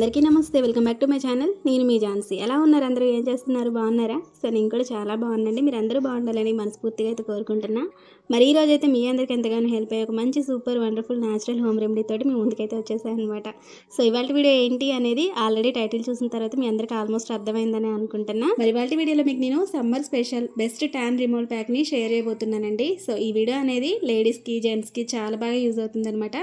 అందరికీ నమస్తే. Welcome back to my channel. నేను మీ ఝాన్సీ. ఎలా ఉన్నారు అందరూ? ఏం చేస్తున్నారు? బాగున్నారా? సో నేను కూడా చాలా బాగుందండి మీరు అందరూ బాగుండాలని మనస్ఫూర్తిగా అయితే కోరుకుంటున్నా. మరి ఈ రోజు అయితే మీ అందరికీ ఎంతగానో హెల్ప్ అయ్యే ఒక మంచి super wonderful natural home remedy తోటి మీ ముందుకైతే వచ్చేసాను అనమాట సో ఇవాళ వీడియో ఏంటి అనేది ఆల్రెడీ టైటిల్ చూసిన తర్వాత మీ అందరికీ ఆల్మోస్ట్ అర్థమైందని అనుకుంటున్నా. మరి ఇవాళ వీడియోలో మీకు నేను summer special best tan pack ప్యాక్ని share చేయబోతున్నానండి. సో ఈ వీడియో అనేది లేడీస్కి జెంట్స్కి చాలా బాగా యూజ్ అవుతుందనమాట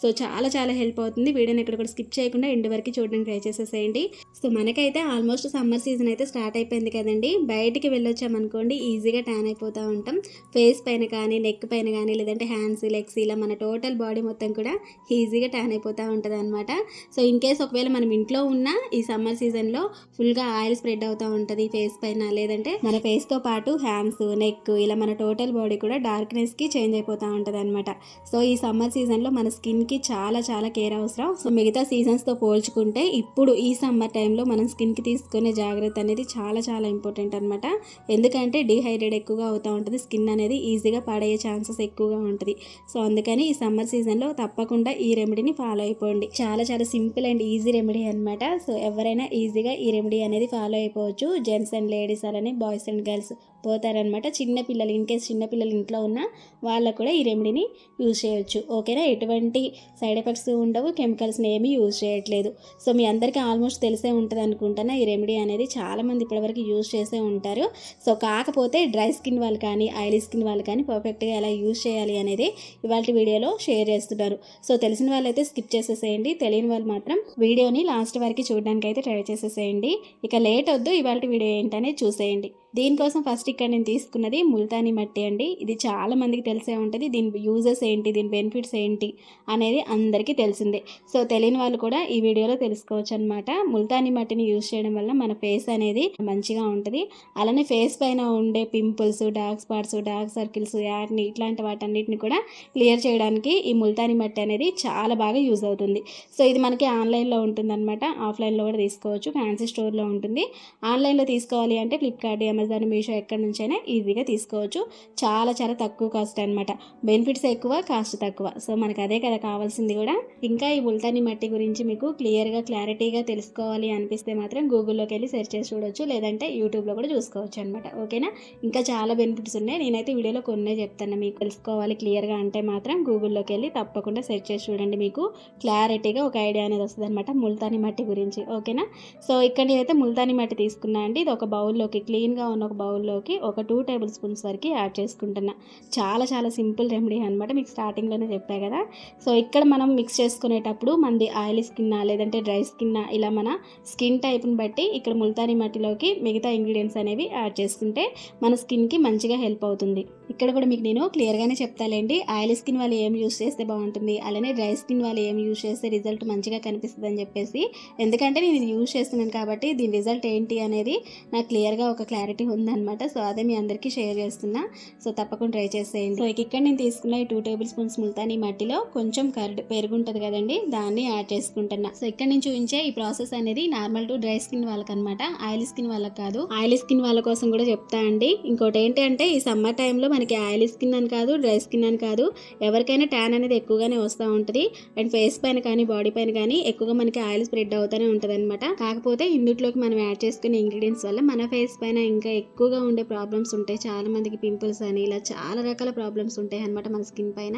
సో చాలా చాలా హెల్ప్ అవుతుంది. వీడియోని ఎక్కడ కూడా స్కిప్ చేయకుండా ఎండ్ వరకు చూడడానికి ట్రై చేసేసేయండి. సో మనకైతే ఆల్మోస్ట్ సమ్మర్ సీజన్ అయితే స్టార్ట్ అయిపోయింది కదండి. బయటికి వెళ్ళొచ్చామనుకోండి ఈజీగా ట్యాన్ అయిపోతూ ఉంటాం. ఫేస్ పైన కానీ నెక్ పైన కానీ లేదంటే హ్యాండ్స్ లెగ్స్ ఇలా మన టోటల్ బాడీ మొత్తం కూడా ఈజీగా ట్యాన్ అయిపోతూ ఉంటుంది అనమాట సో ఇన్ కేస్ ఒకవేళ మనం ఇంట్లో ఉన్న ఈ సమ్మర్ సీజన్లో ఫుల్గా ఆయిల్ స్ప్రెడ్ అవుతూ ఉంటుంది ఫేస్ పైన లేదంటే మన ఫేస్తో పాటు హ్యాండ్స్ నెక్ ఇలా మన టోటల్ బాడీ కూడా డార్క్నెస్కి చేంజ్ అయిపోతూ ఉంటుంది అనమాట సో ఈ సమ్మర్ సీజన్లో మన స్కిన్కి చాలా చాలా కేర్ అవసరం. సో మిగతా సీజన్స్తో పోల్చుకుంటే ఇప్పుడు ఈ సమ్మర్ టైంలో మనం స్కిన్కి తీసుకునే జాగ్రత్త అనేది చాలా చాలా ఇంపార్టెంట్ అనమాట ఎందుకంటే డిహైడ్రేట్ ఎక్కువగా అవుతూ ఉంటుంది స్కిన్ అనేది ఈజీగా పాడయ్యే ఛాన్సెస్ ఎక్కువగా ఉంటుంది. సో అందుకని ఈ సమ్మర్ సీజన్లో తప్పకుండా ఈ రెమెడీని ఫాలో అయిపోండి. చాలా చాలా సింపుల్ అండ్ ఈజీ రెమెడీ అనమాట సో ఎవరైనా ఈజీగా ఈ రెమెడీ అనేది ఫాలో అయిపోవచ్చు. జెంట్స్ అండ్ లేడీస్ అలానే బాయ్స్ అండ్ గర్ల్స్ పోతారనమాట చిన్న పిల్లలు ఇన్ కేస్ చిన్న పిల్లలు ఇంట్లో ఉన్న వాళ్ళకు కూడా ఈ రెమెడీని యూజ్ చేయొచ్చు. ఓకేనా? ఎటువంటి సైడ్ ఎఫెక్ట్స్ ఉండవు. కెమికల్స్ని ఏమీ యూజ్ చేయట్లేదు. సో మీ అందరికీ ఆల్మోస్ట్ తెలిసే ఉంటుంది అనుకుంటున్నా. ఈ రెమెడీ అనేది చాలామంది ఇప్పటివరకు యూజ్ చేసే ఉంటారు. సో కాకపోతే డ్రై స్కిన్ వాళ్ళు కానీ ఆయిలీ స్కిన్ వాళ్ళు కానీ పర్ఫెక్ట్ కరెక్ట్గా ఎలా యూజ్ చేయాలి అనేది ఇవాళ వీడియోలో షేర్ చేస్తున్నారు. సో తెలిసిన వాళ్ళైతే స్కిప్ చేసేసేయండి. తెలియని వాళ్ళు మాత్రం వీడియోని లాస్ట్ వరకు చూడడానికి అయితే ట్రై చేసేసేయండి. ఇక లేట్ వద్దు ఇవాళ వీడియో ఏంటనేది చూసేయండి. దీనికోసం ఫస్ట్ ఇక్కడ నేను తీసుకున్నది ముల్తానీ మట్టి అండి. ఇది చాలా మందికి తెలిసే ఉంటుంది. దీని యూజెస్ ఏంటి దీని బెనిఫిట్స్ ఏంటి అనేది అందరికీ తెలిసిందే. సో తెలియని వాళ్ళు కూడా ఈ వీడియోలో తెలుసుకోవచ్చు అనమాట ముల్తానీ మట్టిని యూజ్ చేయడం వల్ల మన ఫేస్ అనేది మంచిగా ఉంటుంది. అలానే ఫేస్ పైన ఉండే pimples dark spots dark circles యాడ్ని ఇట్లాంటి వాటన్నిటిని కూడా క్లియర్ చేయడానికి ఈ ముల్తాని మట్టి అనేది చాలా బాగా యూజ్ అవుతుంది. సో ఇది మనకి ఆన్లైన్లో ఉంటుందన్నమాట. ఆఫ్లైన్లో కూడా తీసుకోవచ్చు. ఫ్యాన్సీ స్టోర్లో ఉంటుంది. ఆన్లైన్లో తీసుకోవాలి అంటే ఫ్లిప్కార్ట్ అమెజాన్ మీషో ఎక్కడి నుంచైనా ఈజీగా తీసుకోవచ్చు. చాలా చాలా తక్కువ కాస్ట్ అనమాట బెనిఫిట్స్ ఎక్కువ కాస్ట్ తక్కువ. సో మనకు అదే కదా కావాల్సింది కూడా. ఇంకా ఈ ముల్తానీ మట్టి గురించి మీకు క్లియర్గా క్లారిటీగా తెలుసుకోవాలి అనిపిస్తే మాత్రం గూగుల్లోకి వెళ్ళి సెర్చ్ చేసి చూడొచ్చు. లేదంటే యూట్యూబ్లో కూడా చూసుకోవచ్చు అనమాట ఓకేనా ఇంకా చాలా బెనిఫిట్స్ ఉన్నాయి. నేనైతే వీడియోలో కొన్నే చెప్తాను మీకు తెలుసుకోవాలి క్లియర్గా అంటే మాత్రం గూగుల్లోకి వెళ్ళి తప్పకుండా సెర్చ్ చేసి చూడండి మీకు. క్లారిటీగా ఒక ఐడియా అనేది వస్తుంది అనమాట ముల్తానీ మట్టి గురించి. ఓకేనా సో ఇక్కడ నేనైతే ముల్తానీ మట్టి తీసుకున్నా అండి. ఇది ఒక బౌల్లోకి క్లీన్గా ఉన్న ఒక బౌల్లోకి ఒక టూ టేబుల్ స్పూన్స్ వరకు యాడ్ చేసుకుంటున్నా. చాలా చాలా సింపుల్ రెమెడీ అనమాట మీకు స్టార్టింగ్లోనే చెప్పా కదా. సో ఇక్కడ మనం మిక్స్ చేసుకునేటప్పుడు మనది ఆయిల్ స్కిన్నా లేదంటే డ్రై స్కిన్నా ఇలా మన స్కిన్ టైప్ని బట్టి ఇక్కడ ముల్తానీ మట్టిలోకి మిగతా ఇంగ్రీడియంట్స్ అనేవి యాడ్ చేసుకుంటే మన స్కిన్కి మంచిగా హెల్ప్ అవుతుంది. ఇక్కడ కూడా మీకు నేను క్లియర్గానే చెప్తాలేండి. ఆయిల్ స్కిన్ వాళ్ళు ఏం యూస్ చేస్తే బాగుంటుంది? అలానే డ్రై స్కిన్ వాళ్ళు ఏం యూస్ చేస్తే రిజల్ట్ మంచిగా కనిపిస్తుంది అని చెప్పేసి. ఎందుకంటే నేను ఇది యూస్ చేస్తున్నాను కాబట్టి దీని రిజల్ట్ ఏంటి అనేది నాకు క్లియర్గా ఒక క్లారిటీ ఉందన్నమాట. సో అదే మీ అందరికీ షేర్ చేస్తున్నా. సో తప్పకుండా ట్రై చేసేయండి. సో ఇక్కడ నేను తీసుకున్న ఈ టూ టేబుల్ స్పూన్స్ ముల్తాని మట్టిలో కొంచెం కర్డ్ పెరుగుంటుంది కదండి దాన్ని యాడ్ చేసుకుంటున్నా. సో ఇక్కడ నుంచి చూపించే ఈ ప్రాసెస్ అనేది నార్మల్ టు డ్రై స్కిన్ వాళ్ళకి అనమాట ఆయిల్ స్కిన్ వాళ్ళకి కాదు. ఆయిల్ స్కిన్ వాళ్ళ కోసం కూడా చెప్తా అండి. ఇంకోటి ఏంటి అంటే ఈ సమ్మర్ టైంలో మనకి ఆయిల్ స్కిన్ అని కాదు డ్రై స్కిన్ అని కాదు ఎవరికైనా ట్యాన్ అనేది ఎక్కువగానే వస్తూ ఉంటుంది. అండ్ ఫేస్ పైన కానీ బాడీ పైన కానీ ఎక్కువగా మనకి ఆయిల్ స్ప్రెడ్ అవుతూనే ఉంటుంది కాకపోతే ఇందులోకి మనం యాడ్ చేసుకునే ఇంగ్రీడియంట్స్ వల్ల మన ఫేస్ పైన ఇంకా ఎక్కువగా ఉండే ప్రాబ్లమ్స్ ఉంటాయి. చాలామందికి పింపుల్స్ అని ఇలా చాలా రకాల ప్రాబ్లమ్స్ ఉంటాయి అనమాట మన స్కిన్ పైన.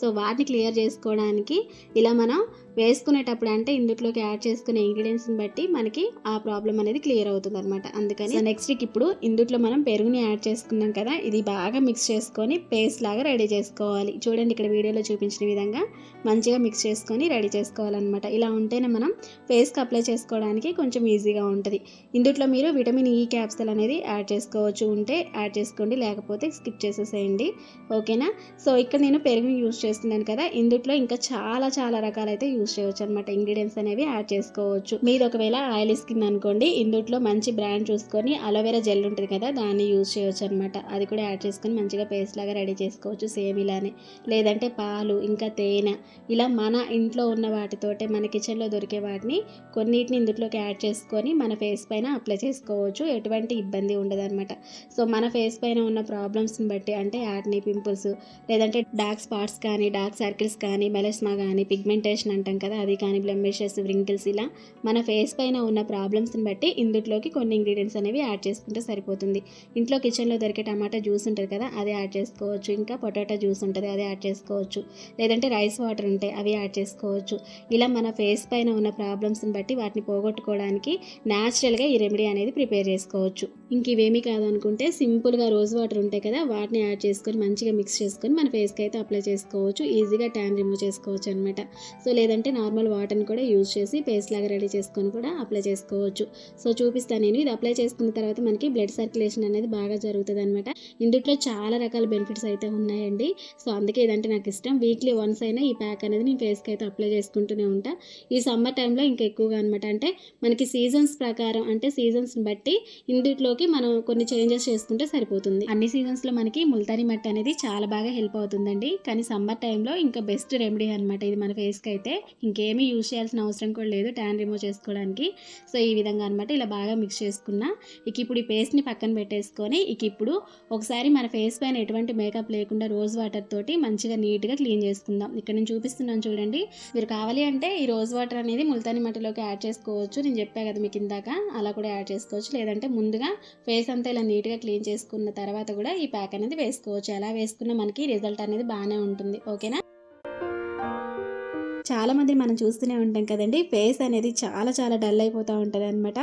సో వాటిని క్లియర్ చేసుకోవడానికి ఇలా మనం వేసుకునేటప్పుడు అంటే ఇందులోకి యాడ్ చేసుకునే ఇంగ్రీడియంట్స్ని బట్టి మనకి ఆ ప్రాబ్లం అనేది క్లియర్ అవుతుంది అనమాట అందుకని నెక్స్ట్ ఇప్పుడు ఇందులో మనం పెరుగుని యాడ్ చేసుకున్నాం కదా ఇది బాగా మిక్స్ చేసుకొని పేస్ట్ లాగా రెడీ చేసుకోవాలి. చూడండి ఇక్కడ వీడియోలో చూపించిన విధంగా మంచిగా మిక్స్ చేసుకొని రెడీ చేసుకోవాలన్నమాట. ఇలా ఉంటేనే మనం ఫేస్కి అప్లై చేసుకోవడానికి కొంచెం ఈజీగా ఉంటుంది. ఇందులో మీరు విటమిన్ ఈ క్యాప్సల్ అనేది యాడ్ చేసుకోవచ్చు ఉంటే యాడ్ చేసుకోండి లేకపోతే స్కిప్ చేసేసేయండి. ఓకేనా? సో ఇక్కడ నేను పెరుగుని యూజ్ చేస్తున్నాను కదా ఇందుట్లో ఇంకా చాలా చాలా రకాలైతే యూజ్ చేయవచ్చు అనమాట ఇంగ్రీడియంట్స్ అనేవి యాడ్ చేసుకోవచ్చు. మీరు ఒకవేళ ఆయిల్ స్కిన్ అనుకోండి ఇందుట్లో మంచి బ్రాండ్ చూసుకొని అలోవెరా జెల్ ఉంటుంది కదా దాన్ని యూజ్ చేయవచ్చు అనమాట అది కూడా యాడ్ చేసుకొని మంచిగా పేస్ట్ లాగా రెడీ చేసుకోవచ్చు సేమ్ ఇలానే. లేదంటే పాలు ఇంకా తేనె ఇలా మన ఇంట్లో ఉన్న వాటితోటే మన కిచెన్లో దొరికే వాటిని కొన్నిటిని ఇందులోకి యాడ్ చేసుకొని మన ఫేస్ పైన అప్లై చేసుకోవచ్చు. ఎటువంటి ఇబ్బంది ఉండదు అనమాట సో మన ఫేస్ పైన ఉన్న ప్రాబ్లమ్స్ని బట్టి అంటే యాడ్ని పింపుల్స్ లేదంటే డార్క్ స్పాట్స్ కానీ డార్క్ సర్కిల్స్ కానీ మెలస్మా కానీ పిగ్మెంటేషన్ అంటాం కదా అది కానీ బ్లెమిషెస్ వ్రింకిల్స్ ఇలా మన ఫేస్ పైన ఉన్న ప్రాబ్లమ్స్ని బట్టి ఇందుట్లోకి కొన్ని ఇంగ్రీడియంట్స్ అనేవి యాడ్ చేసుకుంటే సరిపోతుంది. ఇంట్లో కిచెన్లో దొరికే టమాటా జ్యూస్ ఉంటుంది కదా అది యాడ్ చేసుకోవచ్చు. ఇంకా పొటాటో జ్యూస్ ఉంటుంది అది యాడ్ చేసుకోవచ్చు. లేదంటే రైస్ వాటర్ ఉంటాయి అవి యాడ్ చేసుకోవచ్చు. ఇలా మన ఫేస్ పైన ఉన్న ప్రాబ్లమ్స్ని బట్టి వాటిని పోగొట్టుకోవడానికి న్యాచురల్గా ఈ రెమెడీ అనేది ప్రిపేర్ చేసుకోవచ్చు. ఇంక ఇవేమీ కాదనుకుంటే సింపుల్గా రోజ్ వాటర్ ఉంటాయి కదా వాటిని యాడ్ చేసుకొని మంచిగా మిక్స్ చేసుకొని మన ఫేస్కి అయితే అప్లై చేసుకోవచ్చు. ఈజీగా ట్యాన్ రిమూవ్ చేసుకోవచ్చు అనమాట సో లేదంటే నార్మల్ వాటర్ని కూడా యూజ్ చేసి పేస్ట్ లాగా రెడీ చేసుకొని కూడా అప్లై చేసుకోవచ్చు. సో చూపిస్తాను నేను. ఇది అప్లై చేసుకున్న తర్వాత మనకి బ్లడ్ సర్క్యులేషన్ అనేది బాగా జరుగుతుంది అనమాట ఇందులో చాలా రకాల బెనిఫిట్స్ అయితే ఉన్నాయండి. సో అందుకే ఇదంటే నాకు ఇష్టం. వీక్లీ వన్స్ అయినా ఈ ప్యాక్ అనేది నేను ఫేస్కి అయితే అప్లై చేసుకుంటూనే ఉంటా. ఈ సమ్మర్ టైంలో ఇంకా ఎక్కువగా అనమాట అంటే మనకి సీజన్స్ ప్రకారం అంటే సీజన్స్ని బట్టి ఇందులోకి మనం కొన్ని చేంజెస్ చేసుకుంటే సరిపోతుంది. అన్ని సీజన్స్లో మనకి ముల్తాని మట్టి అనేది చాలా బాగా హెల్ప్ అవుతుందండి. కానీ సమ్మర్ టైంలో ఇంకా బెస్ట్ రెమెడీ అనమాట ఇది మన ఫేస్కి అయితే. ఇంకేమీ యూజ్ చేయాల్సిన అవసరం కూడా లేదు ట్యాన్ రిమూవ్ చేసుకోవడానికి. సో ఈ విధంగా అనమాట ఇలా బాగా మిక్స్ చేసుకున్నా. ఇక ఇప్పుడు ఈ పేస్ట్ని పక్కన పెట్టేసుకొని ఇక ఇప్పుడు ఒకసారి మన ఫేస్ పైన ఎటువంటి మేకప్ లేకుండా రోజ్ వాటర్ తోటి మంచిగా నీట్గా క్లీన్ చేసుకుందాం. ఇక్కడ నేను చూపిస్తున్నాను చూడండి. మీరు కావాలి అంటే ఈ రోజ్ వాటర్ అనేది ముల్తాని మట్టిలోకి యాడ్ చేసుకోవచ్చు. నేను చెప్పా కదా మీకు ఇందాక. అలా కూడా యాడ్ చేసుకోవచ్చు. లేదంటే ముందుగా ఫేస్ అంతా ఇలా నీట్గా క్లీన్ చేసుకున్న తర్వాత కూడా ఈ ప్యాక్ అనేది వేసుకోవచ్చు. ఎలా వేసుకున్నా మనకి రిజల్ట్ అనేది బాగానే ఉంటుంది. ఓకేనా? చాలా మంది మనం చూస్తూనే ఉంటాం కదండి. ఫేస్ అనేది చాలా చాలా డల్ అయిపోతూ ఉంటుంది అనమాట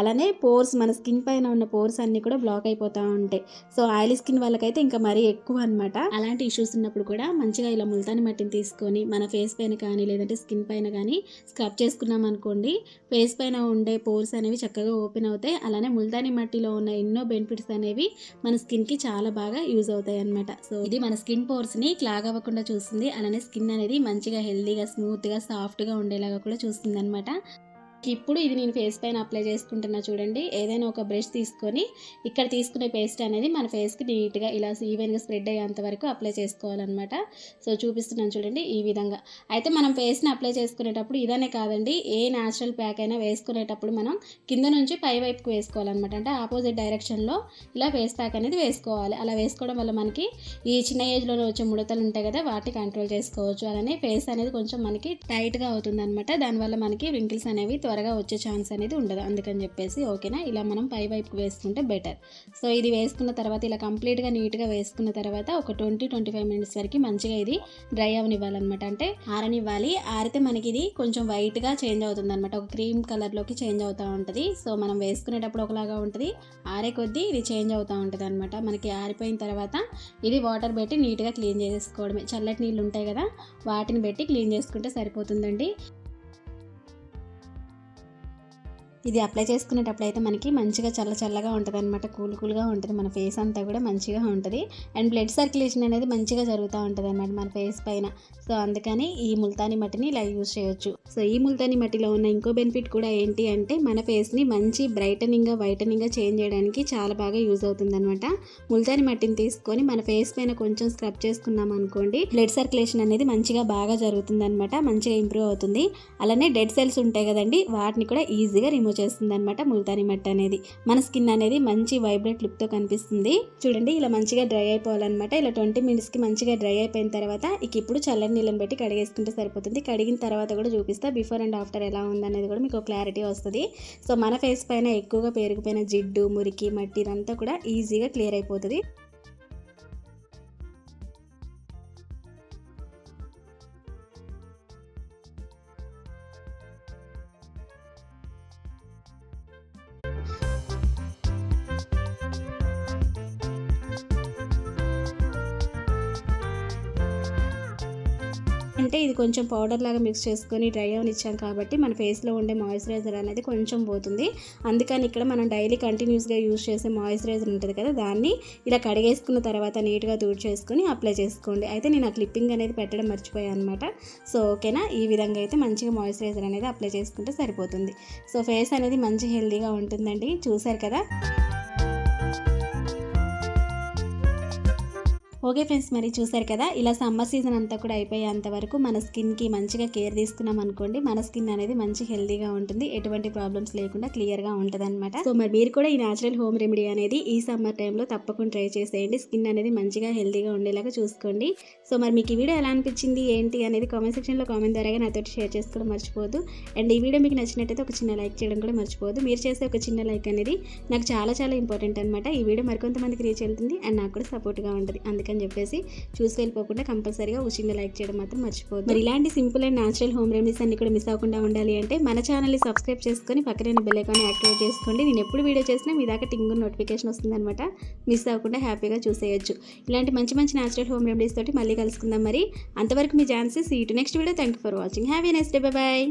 అలానే పోర్స్ మన స్కిన్ పైన ఉన్న పోర్స్ అన్నీ కూడా బ్లాక్ అయిపోతూ ఉంటాయి. సో ఆయిల్ స్కిన్ వాళ్ళకైతే ఇంకా మరీ ఎక్కువ అనమాట అలాంటి ఇష్యూస్ ఉన్నప్పుడు కూడా మంచిగా ఇలా ముల్తాని మట్టిని తీసుకొని మన ఫేస్ పైన కానీ లేదంటే స్కిన్ పైన కానీ స్క్రబ్ చేసుకున్నాం అనుకోండి ఫేస్ పైన ఉండే పోర్స్ అనేవి చక్కగా ఓపెన్ అవుతాయి. అలానే ముల్తాని మట్టిలో ఉన్న ఎన్నో బెనిఫిట్స్ అనేవి మన స్కిన్కి చాలా బాగా యూజ్ అవుతాయి అనమాట సో ఇది మన స్కిన్ పోర్స్ని క్లాగ్ అవ్వకుండా చూస్తుంది. అలానే స్కిన్ అనేది మంచిగా హెల్దీగా స్మూత్గా సాఫ్ట్గా ఉండేలాగా కూడా చూస్తుంది అనమాట ఇప్పుడు ఇది నేను ఫేస్ పైన అప్లై చేసుకుంటున్నా చూడండి. ఏదైనా ఒక బ్రష్ తీసుకొని ఇక్కడ తీసుకునే పేస్ట్ అనేది మన ఫేస్కి నీట్గా ఇలా ఈవెన్గా స్ప్రెడ్ అయ్యేంత వరకు అప్లై చేసుకోవాలన్నమాట. సో చూపిస్తున్నాను చూడండి ఈ విధంగా. అయితే మనం ఫేస్ని అప్లై చేసుకునేటప్పుడు ఇదనే కాదండి ఏ న్యాచురల్ ప్యాక్ అయినా వేసుకునేటప్పుడు మనం కింద నుంచి పై వైపుకు వేసుకోవాలన్నమాట. అంటే ఆపోజిట్ డైరెక్షన్లో ఇలా ఫేస్ ప్యాక్ అనేది వేసుకోవాలి. అలా వేసుకోవడం వల్ల మనకి ఈ చిన్న ఏజ్లోనే వచ్చే ముడతలు ఉంటాయి కదా వాటిని కంట్రోల్ చేసుకోవచ్చు. అలానే ఫేస్ అనేది కొంచెం మనకి టైట్గా అవుతుంది అనమాట దానివల్ల మనకి రింకిల్స్ అనేవి త్వరగా వచ్చే ఛాన్స్ అనేది ఉండదు. అందుకని చెప్పేసి ఓకేనా? ఇలా మనం పై వైపుకి వేసుకుంటే బెటర్. సో ఇది వేసుకున్న తర్వాత ఇలా కంప్లీట్గా నీట్గా వేసుకున్న తర్వాత ఒక ట్వంటీ ట్వంటీ ఫైవ్ మినిట్స్ వరకు మంచిగా ఇది డ్రై అవనివ్వాలన్నమాట. అంటే ఆరనివ్వాలి. ఆరితే మనకి ఇది కొంచెం వైట్గా చేంజ్ అవుతుంది అనమాట ఒక క్రీమ్ కలర్లోకి చేంజ్ అవుతూ ఉంటుంది. సో మనం వేసుకునేటప్పుడు ఒకలాగా ఉంటుంది. ఆరే కొద్దీ ఇది చేంజ్ అవుతూ ఉంటుంది అనమాట మనకి ఆరిపోయిన తర్వాత ఇది వాటర్ పెట్టి నీట్గా క్లీన్ చేసుకోవడమే. చల్లటి నీళ్ళు ఉంటాయి కదా వాటిని పెట్టి క్లీన్ చేసుకుంటే సరిపోతుందండి. ఇది అప్లై చేసుకునేటప్పుడు అయితే మనకి మంచిగా చల్ల చల్లగా ఉంటుంది అనమాట కూల్ కూల్గా ఉంటుంది. మన ఫేస్ అంతా కూడా మంచిగా ఉంటుంది. అండ్ బ్లడ్ సర్క్యులేషన్ అనేది మంచిగా జరుగుతూ ఉంటుంది అనమాట మన ఫేస్ పైన. సో అందుకని ఈ ముల్తాని మట్టిని ఇలా యూజ్ చేయొచ్చు. సో ఈ ముల్తాని మట్టిలో ఉన్న ఇంకో బెనిఫిట్ కూడా ఏంటి అంటే మన ఫేస్ని మంచి బ్రైటనింగ్గా వైటనింగ్గా చేంజ్ చేయడానికి చాలా బాగా యూజ్ అవుతుంది అనమాట ముల్తాని మట్టిని తీసుకొని మన ఫేస్ పైన కొంచెం స్క్రబ్ చేసుకున్నాం అనుకోండి బ్లడ్ సర్క్యులేషన్ అనేది మంచిగా బాగా జరుగుతుంది అనమాట మంచిగా ఇంప్రూవ్ అవుతుంది. అలానే డెడ్ సెల్స్ ఉంటాయి కదండి వాటిని కూడా ఈజీగా రిమూవ్ చేస్తుంది అనమాట ముల్తాని మట్టి అనేది. మన స్కిన్ అనేది మంచి వైబ్రెంట్ లుక్తో కనిపిస్తుంది. చూడండి ఇలా మంచిగా డ్రై అయిపోవాలన్నమాట. ఇలా ట్వంటీ మినిట్స్కి మంచిగా డ్రై అయిపోయిన తర్వాత ఇక ఇప్పుడు చల్లని నీళ్ళని పెట్టి కడిగేసుకుంటే సరిపోతుంది. కడిగిన తర్వాత కూడా చూపిస్తా. బిఫోర్ అండ్ ఆఫ్టర్ ఎలా ఉందనేది కూడా మీకు క్లారిటీ వస్తుంది. సో మన ఫేస్ పైన ఎక్కువగా పేరుకుపోయిన జిడ్డు మురికి మట్టి ఇదంతా కూడా ఈజీగా క్లియర్ అయిపోతుంది. అంటే ఇది కొంచెం పౌడర్ లాగా మిక్స్ చేసుకొని డ్రై అవనిచ్చాం కాబట్టి మన ఫేస్లో ఉండే మాయిశ్చరైజర్ అనేది కొంచెం పోతుంది. అందుకని ఇక్కడ మనం డైలీ కంటిన్యూస్గా యూజ్ చేసే మాయిశ్చరైజర్ ఉంటుంది కదా దాన్ని ఇలా కడిగేసుకున్న తర్వాత నీట్గా తూడ్ చేసుకొని అప్లై చేసుకోండి. అయితే నేను ఆ క్లిప్పింగ్ అనేది పెట్టడం మర్చిపోయాను అనమాట సో ఓకేనా? ఈ విధంగా అయితే మంచిగా మాయిశ్చరైజర్ అనేది అప్లై చేసుకుంటే సరిపోతుంది. సో ఫేస్ అనేది మంచి హెల్దీగా ఉంటుందండి. చూసారు కదా? ఓకే ఫ్రెండ్స్ మరి చూసారు కదా? ఇలా సమ్మర్ సీజన్ అంతా కూడా అయిపోయేంత వరకు మన స్కిన్కి మంచిగా కేర్ తీసుకున్నాం అనుకోండి మన స్కిన్ అనేది మంచి హెల్దీగా ఉంటుంది ఎటువంటి ప్రాబ్లమ్స్ లేకుండా క్లియర్గా ఉంటుంది అనమాట సో మరి మీరు కూడా ఈ న్యాచురల్ హోమ్ రెమెడీ అనేది ఈ సమ్మర్ టైంలో తప్పకుండా ట్రై చేసేయండి. స్కిన్ అనేది మంచిగా హెల్దీగా ఉండేలాగా చూసుకోండి. సో మరి మీకు ఈ వీడియో ఎలా అనిపించింది ఏంటి అనేది కామెంట్ సెక్షన్లో కామెంట్ ద్వారా నాతో షేర్ చేసుకోవడం మర్చిపోదు అండ్ ఈ వీడియో మీకు నచ్చినట్టయితే ఒక చిన్న లైక్ చేయడం కూడా మర్చిపోదు మీరు చేసే ఒక చిన్న లైక్ అనేది నాకు చాలా చాలా ఇంపార్టెంట్ అనమాట ఈ వీడియో మరికొంతమందికి రీచ్ వెళ్తుంది అండ్ నాకు కూడా సపోర్ట్గా ఉంటుంది. అందుకని అని చెప్పేసి చూసి వెళ్ళిపోకుండా కంపల్సరీగా ఒక లైక్ చేయడం మాత్రం మర్చిపోదు మరి ఇలాంటి simple and natural home remedies అన్ని కూడా మిస్ అవ్వకుండా ఉండాలి అంటే మన ఛానల్ని సబ్స్క్రైబ్ చేసుకొని పక్కన బెల్ ఐకాన్ యాక్టివేట్ చేసుకోండి. నేను ఎప్పుడు వీడియో చేసినా మీ దాకా టింగు నోటిఫికేషన్ వస్తుందన్నమాట. మిస్ అవ్వకుండా హ్యాపీగా చూసేయచ్చు. ఇలాంటి మంచి మంచి న్యాచురల్ హోమ్ రెమెడీస్ తోటి మళ్ళీ కలుసుకుందాం మరి. అంతవరకు మీ ఛాన్సెస్ ఈ to next video. Thank you for watching have a next day bye